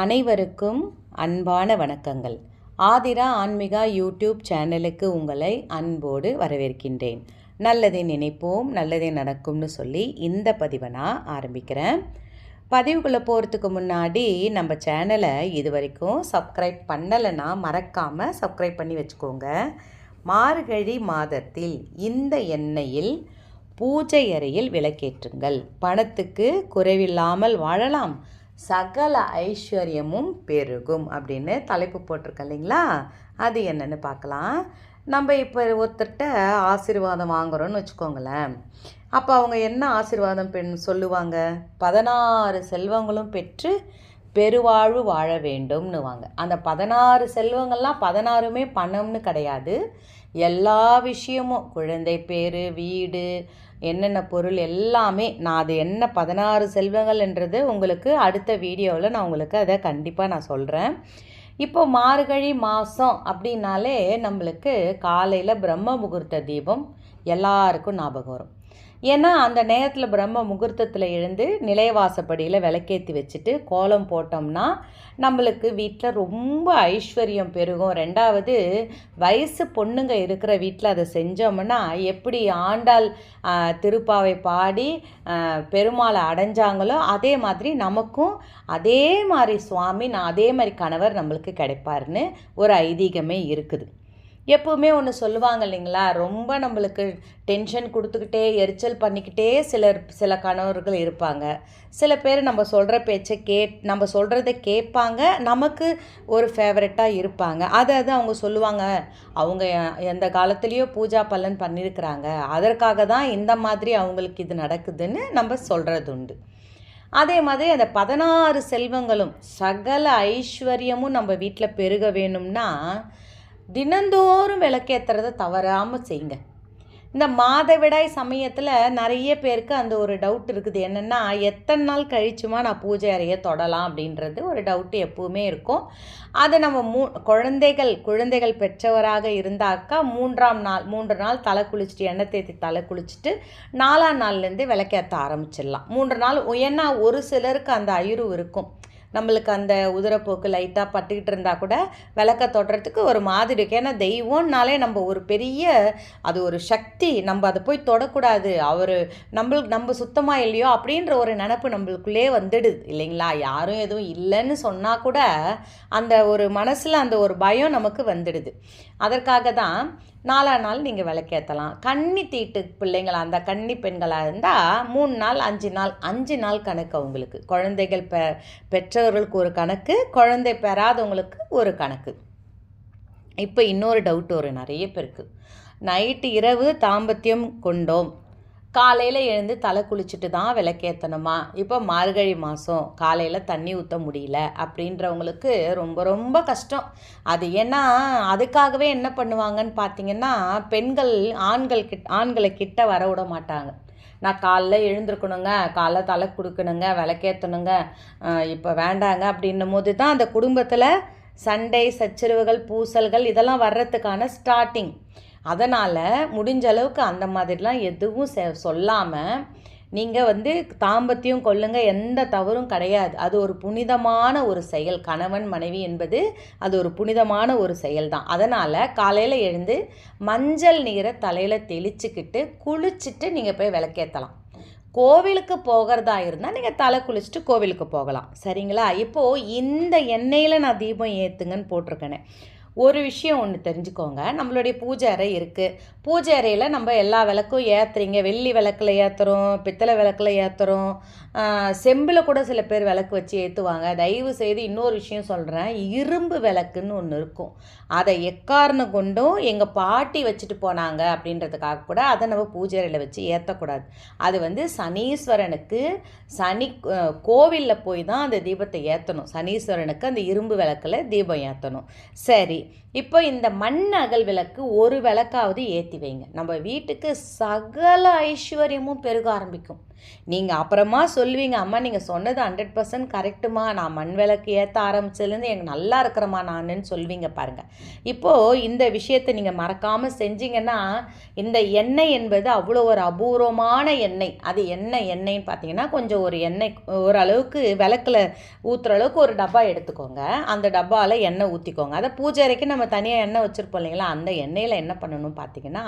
அனைவருக்கும் அன்பான வணக்கங்கள். ஆதிரா ஆன்மிகா யூடியூப் சேனலுக்கு உங்களை அன்போடு வரவேற்கின்றேன். நல்லதை நினைப்போம் நல்லதே நடக்கும்னு சொல்லி இந்த பதிவை நான் ஆரம்பிக்கிறேன். பதிவுக்குள்ளே போகிறதுக்கு முன்னாடி நம்ம சேனலை இது வரைக்கும் சப்ஸ்கிரைப் பண்ணலைன்னா மறக்காமல் சப்ஸ்கிரைப் பண்ணி வச்சுக்கோங்க. மார்கழி மாதத்தில் இந்த எண்ணெயில் பூஜை அறையில் விளக்கேற்றுங்கள். பணத்துக்கு குறைவில்லாமல் வாழலாம். சகல ஐஸ்வர்யமும் பெருகும் அப்படின்னு தலைப்பு போட்டிருக்கேன் இல்லைங்களா? அது என்னென்னு பார்க்கலாம். நம்ம இப்போ ஒருத்தர்கிட்ட ஆசீர்வாதம் வாங்குறோன்னு வச்சுக்கோங்களேன். அப்போ அவங்க என்ன ஆசீர்வாதம் பெண் சொல்லுவாங்க? பதினாறு செல்வங்களும் பெற்று பெருவாழ்வு வாழ வேண்டும்னுவாங்க. அந்த பதினாறு செல்வங்கள்லாம் பதினாறுமே பணம்னு கிடையாது. எல்லா விஷயமும். குழந்தை பேர் வீடு என்னென்ன பொருள் எல்லாமே நான் அது என்ன பதினாறு செல்வங்கள்ன்றது உங்களுக்கு அடுத்த வீடியோவில் நான் உங்களுக்கு அதை கண்டிப்பாக நான் சொல்கிறேன் இப்போ மார்கழி மாதம் அப்படின்னாலே நம்மளுக்கு காலையில் பிரம்ம முகூர்த்த தீபம் எல்லாருக்கும் ஞாபகம் வரும். ஏன்னா அந்த நேரத்தில் பிரம்ம முகூர்த்தத்தில் எழுந்து நிலைவாசப்படியில் விளக்கேற்றி வச்சுட்டு கோலம் போட்டோம்னா நம்மளுக்கு வீட்டில் ரொம்ப ஐஸ்வர்யம் பெருகும். ரெண்டாவது வயசு பொண்ணுங்க இருக்கிற வீட்டில் அதை செஞ்சோம்னா எப்படி ஆண்டாள் திருப்பாவை பாடி பெருமாளை அடைஞ்சாங்களோ அதே மாதிரி நமக்கும் அதே மாதிரி சுவாமி நான் அதே மாதிரி கணவர் நம்மளுக்கு கிடைப்பாருன்னு ஒரு ஐதீகமே இருக்குது. எப்போவுமே ஒன்று சொல்லுவாங்க இல்லைங்களா? ரொம்ப நம்மளுக்கு டென்ஷன் கொடுத்துக்கிட்டே எரிச்சல் பண்ணிக்கிட்டே சிலர் சில கணவர்கள் இருப்பாங்க. சில பேர் நம்ம சொல்கிற பேச்சை கே நம்ம சொல்கிறத கேட்பாங்க. நமக்கு ஒரு ஃபேவரட்டாக இருப்பாங்க. அதை அது அவங்க சொல்லுவாங்க. அவங்க எந்த காலத்துலேயோ பூஜா பலன் பண்ணியிருக்கிறாங்க அதற்காக தான் இந்த மாதிரி அவங்களுக்கு இது நடக்குதுன்னு நம்ம சொல்கிறது உண்டு. அதே மாதிரி அந்த பதினாறு செல்வங்களும் சகல ஐஸ்வர்யமும் நம்ம வீட்டில் பெருக வேணும்னா தினந்தோறும் விளக்கேற்றுறத தவறாமல் செய்யுங்க. இந்த மாதவிடாய் சமயத்தில் நிறைய பேருக்கு அந்த ஒரு டவுட் இருக்குது. என்னென்னா எத்தனை நாள் கழிச்சுமா நான் பூஜை அறையை தொடலாம் அப்படின்றது ஒரு டவுட்டு எப்பவுமே இருக்கும். அதை நம்ம மூ குழந்தைகள் குழந்தைகள் பெற்றவராக இருந்தாக்கா மூன்றாம் நாள் மூன்று நாள் தலை குளிச்சுட்டு எண்ணெய் தேத்தி தலை குளிச்சுட்டு நாலாம் நாள்லேருந்து விளக்கேற்ற ஆரம்பிச்சிடலாம். மூன்று நாள் ஏன்னா ஒரு சிலருக்கு அந்த ஐரு இருக்கும். நம்மளுக்கு அந்த உதிரப்போக்கு லைட்டாக பட்டுக்கிட்டு இருந்தால் கூட விளக்க தொடுறதுக்கு ஒரு மாதிரி இருக்குது ஏன்னா தெய்வம்னாலே நம்ம ஒரு பெரிய அது ஒரு சக்தி. நம்ம அதை போய் தொடக்கூடாது. அவர் நம்மளுக்கு நம்ம சுத்தமாக இல்லையோ அப்படின்ற ஒரு நினப்பு நம்மளுக்குள்ளே வந்துடுது இல்லைங்களா? யாரும் எதுவும் இல்லைன்னு சொன்னால் கூட அந்த ஒரு மனசில் அந்த ஒரு பயம் நமக்கு வந்துடுது. அதற்காக தான் நாலா நாள் நீங்கள் விளக்கேற்றலாம் கன்னி தீட்டு பிள்ளைங்களாக அந்த கன்னி பெண்களாக இருந்தால் மூணு நாள் அஞ்சு நாள் அஞ்சு நாள் கணக்கு அவங்களுக்கு. குழந்தைகள் பெ பெற்றவர்களுக்கு ஒரு கணக்கு குழந்தை பெறாதவங்களுக்கு ஒரு கணக்கு. இப்போ இன்னொரு டவுட் ஒரு நிறைய பேருக்கு. நைட்டு இரவு தாம்பத்தியம் கொண்டோம். காலையில் எழுந்து தலை குளிச்சுட்டு தான் விளக்கேற்றணுமா இப்போ மார்கழி மாதம் காலையில் தண்ணி ஊற்ற முடியல அப்படின்றவங்களுக்கு ரொம்ப ரொம்ப கஷ்டம். அது ஏன்னா அதுக்காகவே என்ன பண்ணுவாங்கன்னு பார்த்தீங்கன்னா பெண்கள் ஆண்கள் கிட் ஆண்களை கிட்ட வர விட மாட்டாங்க. நான் காலைல எழுந்திருக்கணுங்க காலைல தலை கொடுக்கணுங்க விளக்கேற்றணுங்க இப்போ வேண்டாங்க அப்படின்னும் போது தான் அந்த குடும்பத்தில் சண்டை சச்சரவுகள் பூசல்கள் இதெல்லாம் வர்றதுக்கான ஸ்டார்டிங் அதனால் முடிஞ்ச அளவுக்கு அந்த மாதிரிலாம் எதுவும் செ சொல்லாமல் நீங்கள் வந்து தாம்பத்தியம் கொள்ளுங்க எந்த தவறும் கிடையாது. அது ஒரு புனிதமான ஒரு செயல். கணவன் மனைவி என்பது அது ஒரு புனிதமான ஒரு செயல் தான் அதனால் காலையில் எழுந்து மஞ்சள் நீரை தலையில் தெளிச்சுக்கிட்டு குளிச்சுட்டு நீங்கள் போய் விளக்கேற்றலாம் கோவிலுக்கு போகிறதா இருந்தால் நீங்கள் தலை குளிச்சுட்டு கோவிலுக்கு போகலாம். சரிங்களா? இப்போது இந்த எண்ணெயில் நான் தீபம் ஏற்றுங்கன்னு போட்டிருக்கேனே. ஒரு விஷயம் ஒன்று தெரிஞ்சுக்கோங்க. நம்மளுடைய பூஜை அறை இருக்குது பூஜை அறையில் நம்ம எல்லா விளக்கும் ஏற்றுறீங்க வெள்ளி விளக்கில் ஏற்றுறோம் பித்தளை விளக்கில் ஏற்றுறோம் செம்பில் கூட சில பேர் விளக்கு வச்சு ஏற்றுவாங்க தயவு செய்து இன்னொரு விஷயம் சொல்கிறேன் இரும்பு விளக்குன்னு ஒன்று இருக்கும். அதை எக்காரணம் கொண்டும் எங்கள் பாட்டி வச்சுட்டு போனாங்க அப்படின்றதுக்காக கூட அதை நம்ம பூஜை அறையில் வச்சு ஏற்றக்கூடாது அது வந்து சனீஸ்வரனுக்கு சனி கோவிலில் போய் தான் அந்த தீபத்தை ஏற்றணும் சனீஸ்வரனுக்கு அந்த இரும்பு விளக்கில் தீபம் ஏற்றணும் சரி. இப்போ இந்த மண் அகல் விளக்கு ஒரு விளக்காவது ஏற்றி வைங்க. நம்ம வீட்டுக்கு சகல ஐஸ்வர்யமும் பெருக ஆரம்பிக்கும். நீங்கள் அப்புறமா சொல்லுவீங்க அம்மா நீங்கள் சொன்னது ஹண்ட்ரட் பர்சன்ட் கரெக்டுமா நான் மண் விளக்கு ஏற்ற ஆரம்பிச்சதுலேருந்து எனக்கு நல்லா இருக்கிறம்மா நானுன்னு சொல்வீங்க பாருங்கள் இப்போது இந்த விஷயத்தை நீங்கள் மறக்காமல் செஞ்சீங்கன்னா இந்த எண்ணெய் என்பது அவ்வளோ ஒரு அபூர்வமான எண்ணெய். அது என்ன எண்ணெய்ன்னு பார்த்தீங்கன்னா கொஞ்சம் ஒரு எண்ணெய் ஓரளவுக்கு விளக்கில் ஊற்றுற அளவுக்கு ஒரு டப்பா எடுத்துக்கோங்க. அந்த டப்பாவில் எண்ணெய் ஊற்றிக்கோங்க அதை பூஜை அறைக்கு நம்ம நம்ம தனியாக எண்ணெய் வச்சுருப்போம் இல்லைங்களா? அந்த எண்ணெயில் என்ன பண்ணணும் பார்த்தீங்கன்னா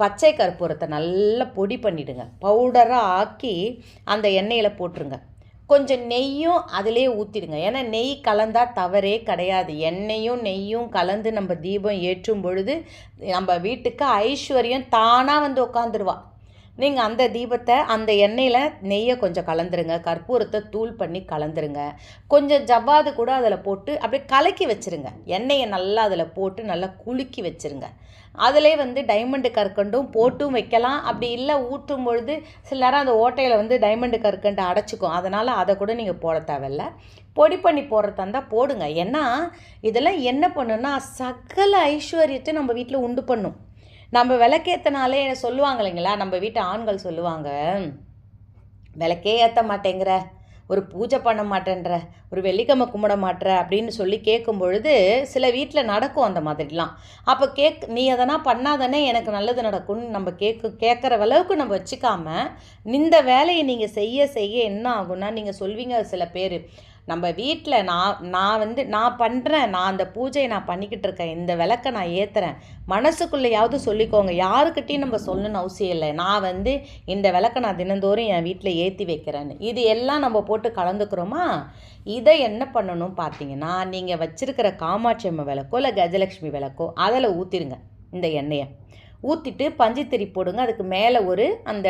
பச்சை கற்பூரத்தை நல்லா பொடி பண்ணிவிடுங்க பவுடராக ஆக்கி அந்த எண்ணெயில் போட்டுருங்க. கொஞ்சம் நெய்யும் அதிலே ஊற்றிடுங்க ஏன்னா நெய் கலந்தால் தவறே கிடையாது. எண்ணெயும் நெய்யும் கலந்து நம்ம தீபம் ஏற்றும் பொழுது நம்ம வீட்டுக்கு ஐஸ்வர்யம் தானாக வந்து உட்காந்துருவா நீங்கள் அந்த தீபத்தை அந்த எண்ணெயில் நெய்யை கொஞ்சம் கலந்துருங்க. கற்பூரத்தை தூள் பண்ணி கலந்துருங்க. கொஞ்சம் ஜவ்வாது கூட அதில் போட்டு அப்படியே கலக்கி வச்சுருங்க. எண்ணெயை நல்லா அதில் போட்டு நல்லா குலுக்கி வச்சுருங்க. அதிலே வந்து டைமண்டு கற்கண்டும் போட்டும் வைக்கலாம். அப்படி இல்லை ஊற்றும் பொழுது சில நேரம் அந்த ஓட்டையில் வந்து டைமண்டு கற்கண்டு அடைச்சிக்கும். அதனால் அதை கூட நீங்கள் போட தேவையில்ல. பொடி பண்ணி போடுறதா இருந்தால் போடுங்க. ஏன்னா இதெல்லாம் என்ன பண்ணுன்னா சகல ஐஸ்வர்யத்தை நம்ம வீட்டில் உண்டு பண்ணும். நம்ம விளக்கேற்றனாலே சொல்லுவாங்க இல்லைங்களா? நம்ம வீட்டு ஆண்கள் சொல்லுவாங்க விளக்கே ஏற்ற மாட்டேங்கிற ஒரு பூஜை பண்ண மாட்டேன்ற ஒரு வெள்ளிக்கிழமை கும்பிட மாட்டேற அப்படின்னு சொல்லி கேட்கும் பொழுது சில வீட்டில் நடக்கும் அந்த மாதிரிலாம். அப்போ கேக் நீ எதனா பண்ணாதானே எனக்கு நல்லது நடக்கும்னு நம்ம கேட்க கேட்குற அளவுக்கு நம்ம வச்சுக்காம இந்த வேலையை நீங்கள் செய்ய செய்ய என்ன ஆகும்னா நீங்கள் சொல்வீங்க சில பேர் நம்ம வீட்டில் நான் நான் வந்து நான் பண்ணுறேன் நான் அந்த பூஜையை நான் பண்ணிக்கிட்டு இருக்கேன் இந்த விளக்கை நான் ஏற்றுறேன் மனசுக்குள்ளேயாவது சொல்லிக்கோங்க. யாருக்கிட்டையும் நம்ம சொல்லணும்னு அவசியம் இல்லை. நான் வந்து இந்த விளக்கை நான் தினந்தோறும் என் வீட்டில் ஏற்றி வைக்கிறேன்னு. இது எல்லாம் நம்ம போட்டு கலந்துக்கிறோமா? இதை என்ன பண்ணணும் பார்த்தீங்கன்னா நீங்கள் வச்சுருக்கிற காமாட்சி அம்மை விளக்கோ இல்லை கஜலக்ஷ்மி விளக்கோ அதில் ஊற்றிடுங்க இந்த எண்ணெயை. ஊற்றிட்டு பஞ்சுத்திரி போடுங்க. அதுக்கு மேலே ஒரு அந்த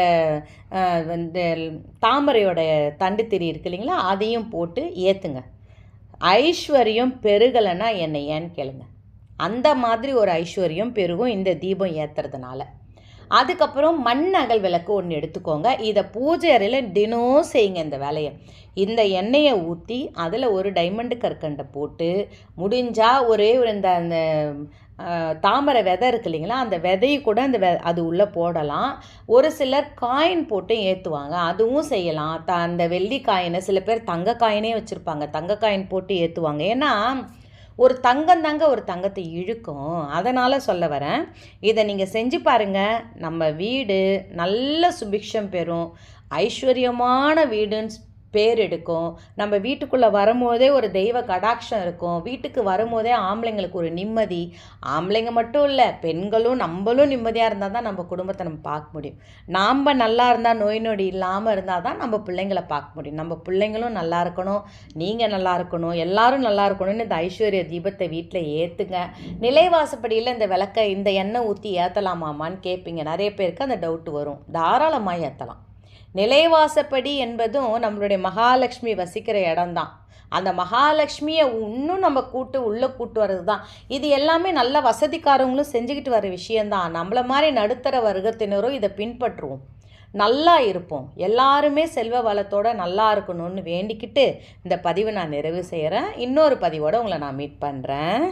இந்த தாமரையோட தண்டு திரி இருக்கு இல்லைங்களா? அதையும் போட்டு ஏற்றுங்க ஐஸ்வர்யம் பெருகலைன்னா என்னை ஏன்னு கேளுங்க. அந்த மாதிரி ஒரு ஐஸ்வர்யம் பெருகும் இந்த தீபம் ஏற்றுறதுனால அதுக்கப்புறம் மண் அகல் விளக்கு ஒன்று எடுத்துக்கோங்க. இதை பூஜை அறையில் தினம் செய்யுங்க இந்த வேலையை. இந்த எண்ணெயை ஊற்றி அதில் ஒரு டைமண்டு கற்கண்டை போட்டு முடிஞ்சால் ஒரே ஒரு இந்த அந்த தாமரை விதை இருக்கு இல்லைங்களா? அந்த விதையை கூட அந்த வெ அது உள்ளே போடலாம். ஒரு சிலர் காயின் போட்டு ஏற்றுவாங்க அதுவும் செய்யலாம். த அந்த வெள்ளி காயினை சில பேர் தங்க காயினே வச்சுருப்பாங்க. தங்க காயின் போட்டு ஏற்றுவாங்க ஏன்னா ஒரு தங்கம் தாங்க ஒரு தங்கத்தை இழுக்கும். அதனால் சொல்ல வரேன் இதை நீங்கள் செஞ்சு பாருங்கள் நம்ம வீடு நல்ல சுபிக்ஷம் பெறும். ஐஸ்வர்யமான வீடுன்னு பேர் எடுக்கும். நம்ம வீட்டுக்குள்ளே வரும்போதே ஒரு தெய்வ கடாட்சம் இருக்கும். வீட்டுக்கு வரும்போதே ஆம்பளைங்களுக்கு ஒரு நிம்மதி. ஆம்பளைங்க மட்டும் இல்லை பெண்களும் நம்மளும் நிம்மதியாக இருந்தால் தான் நம்ம குடும்பத்தை நம்ம பார்க்க முடியும். நாம் நல்லா இருந்தால் நோய் நொடி இல்லாமல் இருந்தால் தான் நம்ம பிள்ளைங்களை பார்க்க முடியும். நம்ம பிள்ளைங்களும் நல்லா இருக்கணும். நீங்கள் நல்லா இருக்கணும். எல்லாரும் நல்லா இருக்கணும்னு இந்த ஐஸ்வர்ய தீபத்தை வீட்டில் ஏற்றுங்க நிலைவாசப்படியில் இந்த விளக்கை இந்த எண்ணெய் ஊற்றி ஏற்றலாமாமான்னு கேட்பீங்க நிறைய பேருக்கு அந்த டவுட் வரும். தாராளமாக ஏற்றலாம் நிலைவாசப்படி என்பதும் நம்மளுடைய மகாலட்சுமி வசிக்கிற இடம்தான். அந்த மகாலட்சுமியை இன்னும் நம்ம கூட்டு உள்ளே கூட்டு வர்றது தான் இது எல்லாமே நல்ல வசதிக்காரவங்களும் செஞ்சுக்கிட்டு வர விஷயந்தான் நம்மளை மாதிரி நடுத்தர வர்க்கத்தினரும் இதை பின்பற்றுவோம். நல்லா இருப்போம். எல்லாருமே செல்வ வளத்தோடு நல்லா இருக்கணும்னு வேண்டிக்கிட்டு இந்த பதிவை நான் நிறைவு செய்கிறேன் இன்னொரு பதிவோடு உங்களை நான் மீட் பண்ணுறேன்